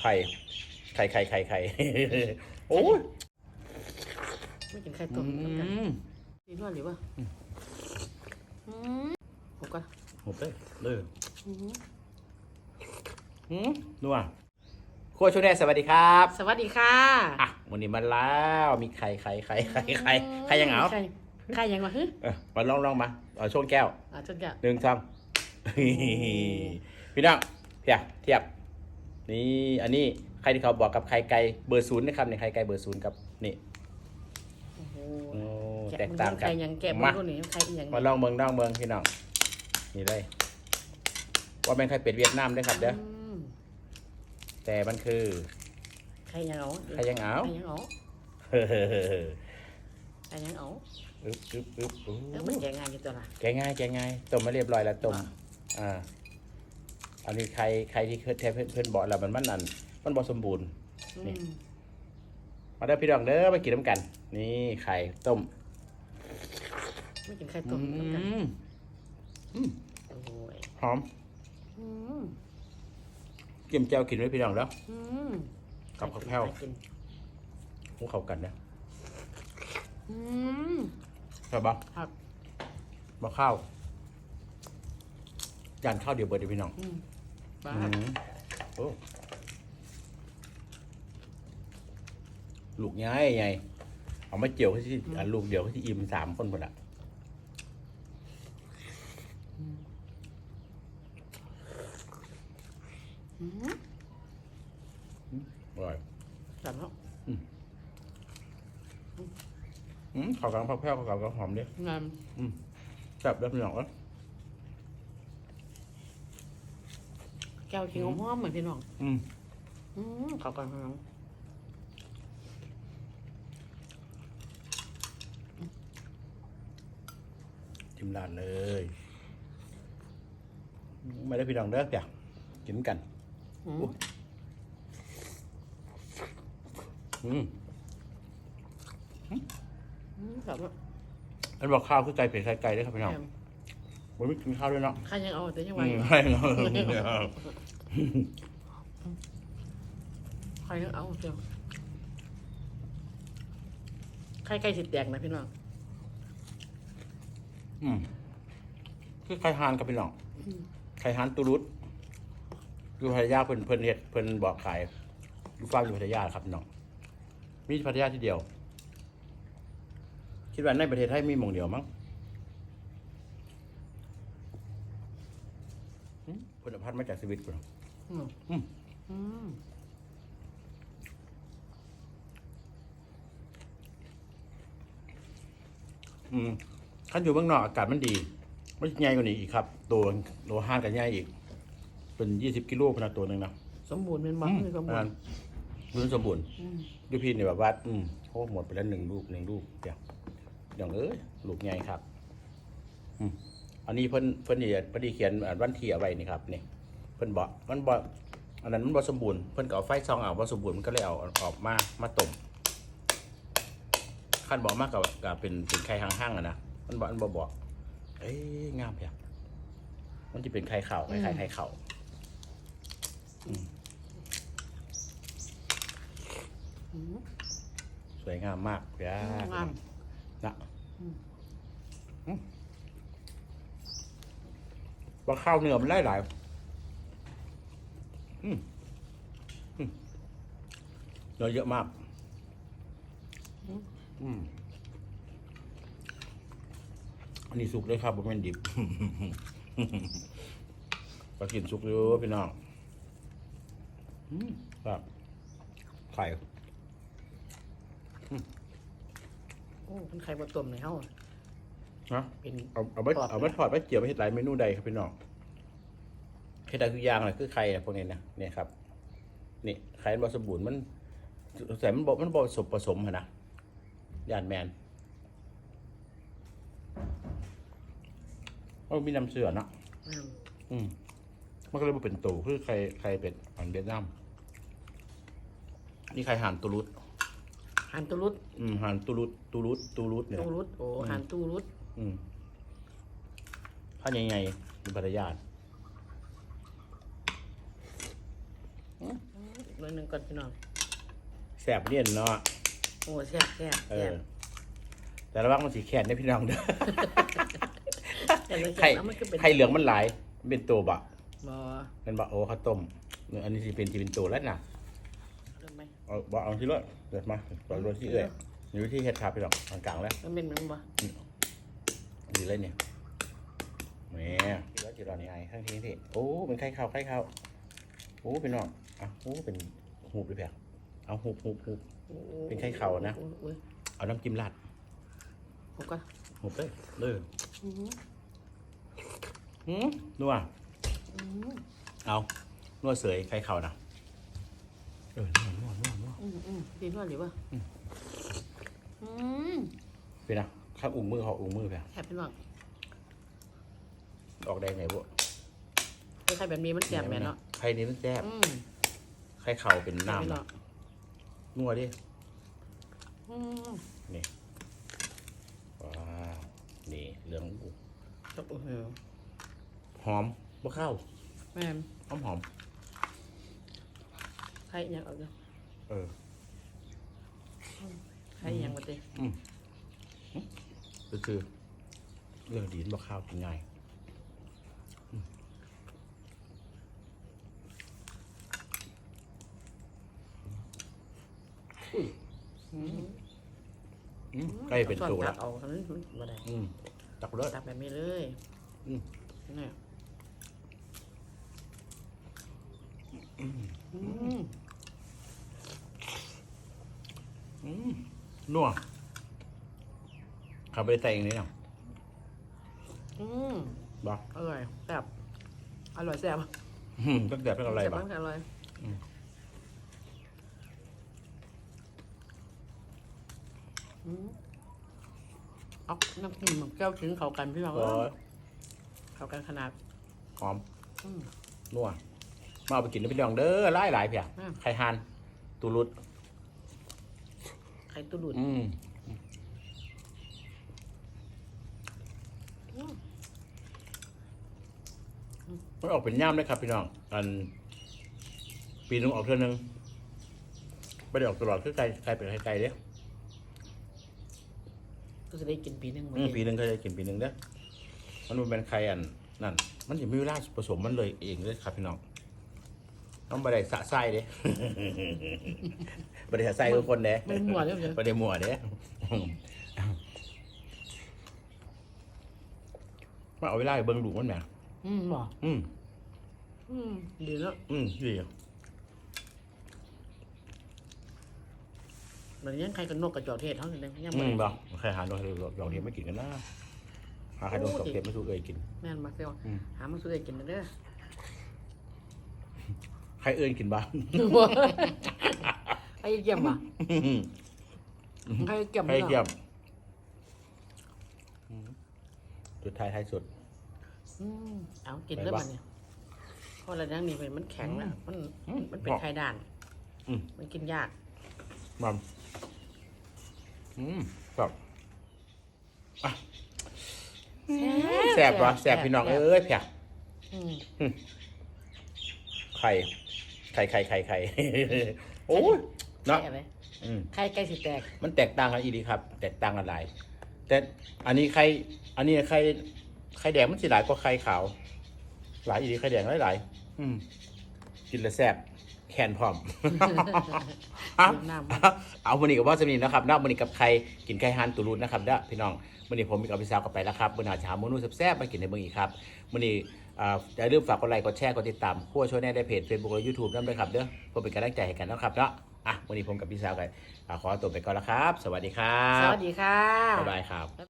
ไข่ไข่ไข่ไข่ไข่โอ้ยไม่กินไข่ต้มอืน้ำกันมดีด้วยหรือวะอืมผมก็หมดเลยเลยอืมอืมนัวครัวช่วงแรกสวัสดีครับ สวัสดีค่ะอะวันนี้มาแล้วมีไข่ไข่ไข่ไข่ไข่ไข่ยังเหงาไข่ไข่ยังวะฮึเออมาลองลองมาเอาช่วงแก้วอะจนจะหนึ่งสองพี่น้องเทียบเทียบ นี่อันนี้ใครที่เขาบอกกับไข่ไก่เบอร์ศูนย์นะครับในไข่ไก่เบอร์ศูนย์ครับนี่โอ้โหโอ้แกะแตกมึงต่างกันไข่ยังแกะมึงมาตัวนี้ไข่อีหยังมาลองเมืองน้องเมืองพี่น้องนี่เลย ว่าเป็นไข่เป็ดเวียดนามด้วยครับเด้อมแต่มันคือไข่ยังเอาไข่ยังเอาไข่ยังเอาเฮ้อเฮ้อเฮ้อเฮ้อไข่ยังเอาอึ๊บอึ๊บอึ๊บอู้แล้วมันแกะง่ายอยู่ตัวละแกะง่ายแกะง่ายต้มมาเรียบร้อยแล้วต้มอ่า อ่าอันนี้ใครใครที่เคยเทปเพื่อนเพื่อนบอกแล้วมันมันนั่นมันบ่สมบูรณ์ นี่ อืมมาเด้อพี่น้องเด้อมากินน้ำกัน นี่ไข่ต้มไม่กินไข่ต้มอืน้ำกันมอืมโอ้โหยหอมอืมเกี่ยมแจ่วกินไว้พี่น้องแล้ว อืมกับข้าวแพ้ว กินพวกเขากันนะอืมใช่ปะครับมาข้าวจานข้าวเดียวเบิดเดี๋ยวพี่น้อง อืม บ้าอืมโอ้ลูกใหญ่ใหญ่เอามาเจียวให้ที่อะลูกเดียวให้ที่อิ่มสามคนหมดอะอืมอร่อยจับแล้วอืมข้าวกลางพักแพ้วข้าวกลางก็หอมดิ งามแซ่บแล้วพี่น้องก็ แก้วขิงหอมๆเหมือนพี่น้องอืมอืมขอบคุณพี่น้องทิมลานเลย ไม่ได้พี่น้องเด้อเดี๋ยวกินกันอืมโอ้อืมอืมจับแล้วอันบอกข้าวคือไก่เป็ดไข่ไก่ด้วยครับพี่น้องแก้ม ผมไม่กินข้าวด้วยเนาะใครยังเอาแต่ยังอืไงมให้เนาะใครยังเอาเดียวใครใกล้สิแตกนะพี่น้องอืมคือไข่ฮานกับพี่น้องอืมไข่ฮานตูรุดอยู่พัทยาเพิ่นเพิ่นเฮ็ดเพิ่นบอกขายอยู่ฟาร์มอยู่พัทยาครับพี่น้องมีพัทยาที่เดียว คิดว่าในประเทศไทยมีหมองเดียวมั้งอืม ผลพันธุ์มาจากสวิตพุ่นอืมอืมอืมอืมขั้นอยู่เบื้องนอกอากาศมันดีมันใหญ่กว่านี้อีกครับ ตัวตัวห้านกันใหญ่อีก เป็นยี่สิบกิโลพนนะตัวหนึ่งนะสมบูรณ์เป็นมันคือสมบูรอ่าณ์รุ่นสมบูรณ์อืมดูพี่เนี่ยแบบว่าอืมโอ้หมดไปแล้วหนึ่งลูกหนึ่งลูกเดี๋ยวอย่างเอ้ยลูกใหญ่ครับ อืม อันนี้เพิ่นเพิ่นนี่พอดีเขียนอ่าวันที่เอาไว้นี่ครับนี่เพิ่นบอกมันบอกอันนั้นมันบ่สมบูรณ์เพิ่นก็เอาไฟซองเอาบ่สมบูรณ์มันก็เลยเอาออกมามาต้มขั้นบอกมากกับกับเป็นเป็นไข่ห้างๆอะนะมันบอกมันบ่บอกเอ้ยงามเพียมันจะเป็นไข่เข่าคล้ายๆไข่เข่าอืมอืมสวยงามมากเพียงามนะอืมอืม ว่าข้าวเนื้อมันไล่หลายอืมอืมเนื้อเยอะมาก อืมอันนี้สุกเลยครับผมเป็นดิบก็กินสุกอยู่พี่น้องอืมครับไข่โอ้เป็นไข่บดต้มในเฮา นะเป็นเอาเอาไปทอดเอาไปทอดไปเจียวไปเห็ดหลายเมนูใดครับพี่น้องเห็ดใดคือยางอะไรคือไข่อะพวกนี้นะเนี่ยครับนี่ไข่มันบสมบูรณ์มันแต่มันบอกมันบอกผสมผสมอะนะยานแมนโอ้มีน้ำเสือเนาะงามอืมมันก็เลยมาเป็นตูคือไข่ไข่เป็ดอันเวียดนามนี่ไข่ห่านตูรุดหันตูรุดอืมห่านตูรุดตูรุดตูรุดเนี่ยตูรุดโอ้หันตูรุด อืมผ้าใหญ่ๆเป็นภรรยาทหน่อยหนึงก่อนพี่น้องแซ่บเนี่ยเนาะ โอ้แซ่บแซ่บเอแซ่อ บแต่ระวังมันสีแขนได้อพี่น้องเด้อแต่ละไข่แซ่บแล้วมันก็เป็นไข่เหลืองมันหลายมันเป็นตัวบะบ่เป็นบะโอ้ข้าวต้มเนี่ยอันนี้สิเป็นสิเป็นตัวแล้วนะเริ่มไหมเอาบะเอาที่เลยเดือดมาต่อรถที่เอื้อยอยู่ที่เฮ็ดครับพี่น้องกลางๆแล้ว มันเป็นเหมือนบ่ ดีเลยเนี่ยแหม่ที่ว่าจีรอนี่ไอ้ข้างที่ที่โอ้เป็นไข่ข้าวไข่ข้าวโอ้เป็นน้องอะโอ้เป็นหูบเลยเพียเอาหูบหูบหูบเป็นไข่เข่านะโอ้ยโอ้ยเอาน้ำจิ้มราดผมก็หูบเลยเลยอื้อหือหืมนัวอื้อหือเอานัวเสยไข่ข้าวนะเออนัวนัวนัวนัวอืมอืมดีด้วยหรือเปล่าอืมอืมเป็นนะ ข้างอุ้งมือเขาอุ้งมือเพียแซ่บพี่น้องออกแดงไหนบุไข่แบบนี้มันแซ่บแม่เนาะไข่นี้มันแซ่บอืมไข่ข้าวเป็นพี่น้ำน้อนะงนัวดิอืมนี่ว้าวนี่เหลืองอุ๊จับโอ้โหหอมบะข้าวแม่นหอมหอมไข่อิหยังเอาเด้อเออไข่อิหยังบ่ติ ก็คือเรื่องดีนบะข้าวกินง่ายอืมอุ้ยอืมอืมใกล้เป็นตัวแล้แล้ววเอาอันนี้มันบ่ได้อืมตักเลยตักแบบนี้เลยอืมนี่อืมอืมนัว ขับไปใส่เองนี่เนาะอืมบ่อร่อยแซ่บอร่อยแซ่บอืมตั้งแต่เป็นอะไรแซ่บบ่มากอร่อยอืมอืมเอาน้ำจิ้มแก้วถึงเขากันพี่น้องก็เอ้ยเขากันขนาดหอมอืม นัวมาเอาไปกินแล้วพี่น้องเด้อหลายหลายๆเพียอืม ไข่ฮานตูรุดไข่ตุดุด อืม มมันออกเป็นย่ามเลยครับพี่น้อง อัน ปีนึงออกเท่านึงไม่ได้ออกตลอดคือไก่ไก่เป็นไข่ไก่เด้อก็จะได้กินปีหนึงอืมปีนึงก็จะกินปีนึงเด้อมันบ่เป็นไข่อันนั่น มันจะมีเวลาผสมมันเลยเองเลยครับพี่น้องต้องไปได้สะไส้เด้ไปได้สะไส้ทุกคนเด้มันหมวดเรียบร้อยไปได้หมัวเด้ มาเอาเวลาไปเบิ่งลูกมันแหมอืมบ่อืมอืมดีแล้วอืมดีเหมือนยังใครกับนกกับจอกเทศเท่านั้นเลยยังอืบ่มบ่ใครหาดอกดอกเดียวไม่กินกันนะหาใครดอกดอกเดียวไม่สู้เอ่ยกิน แม่นมาเซลอืมหามาสู้ได้กินเด้อใครเอ่ยกินบ้างไอ้เกี่ยมอะไอ้เกี่ยมใครเกี่ยมอืม สุดท้ายท้ายสุด อืมเอากินแล้วมันเนี่ยเพราะอะไรนั่งนี่มันแข็งแล้วมันอืมมันเป็นไข่ด่านอืม มันกินยาก มัมอืมครับอะแซ่บวะแซ่บพี่น้อง เอ้ยแผกอืมไข่ไข่ไข่ไข่ไข่ โอ้ยเนาะใช่ไหมอืม ไข่ใกล้สิแตก มันแตกต่างกันอีดีครับ แตกต่างกันหลาย แต่อันนี้ไข่อันนี้ไข่ไข่แดงมันสิหลายกว่าไข่ขาว หลายอีดีไข่แดงหลายหลายๆอืมกินแล้วแซ่บแคนพร้อมอะเวียดนามเอาวันนี้กับว่าจะมีนะครับน้าวันนี้กับใครกินไข่ฮันตูรุนนะครับเด้อพี่น้องวันนี้ผมมีกับพี่สาวกลับไปแล้วครับวันหน้าจะหาเมนูแซ่บๆมากินในเมืองอีกครับวันนี้อ่าอย่าลืมฝากกดไลค์กดแชร์กดติดตามขั้วช่วยแน่ได้เพจ Facebook และ YouTube นั่นด้วยครับเด้อเพื่อเป็นกำลังใจให้กันนะครับเนาะ อะวันนี้ผมกับพี่สาวกันอ่าขอตัวไปก่อนแล้วครับ สวัสดีครัสบวัสดีค่ะบ๊ายบายครับ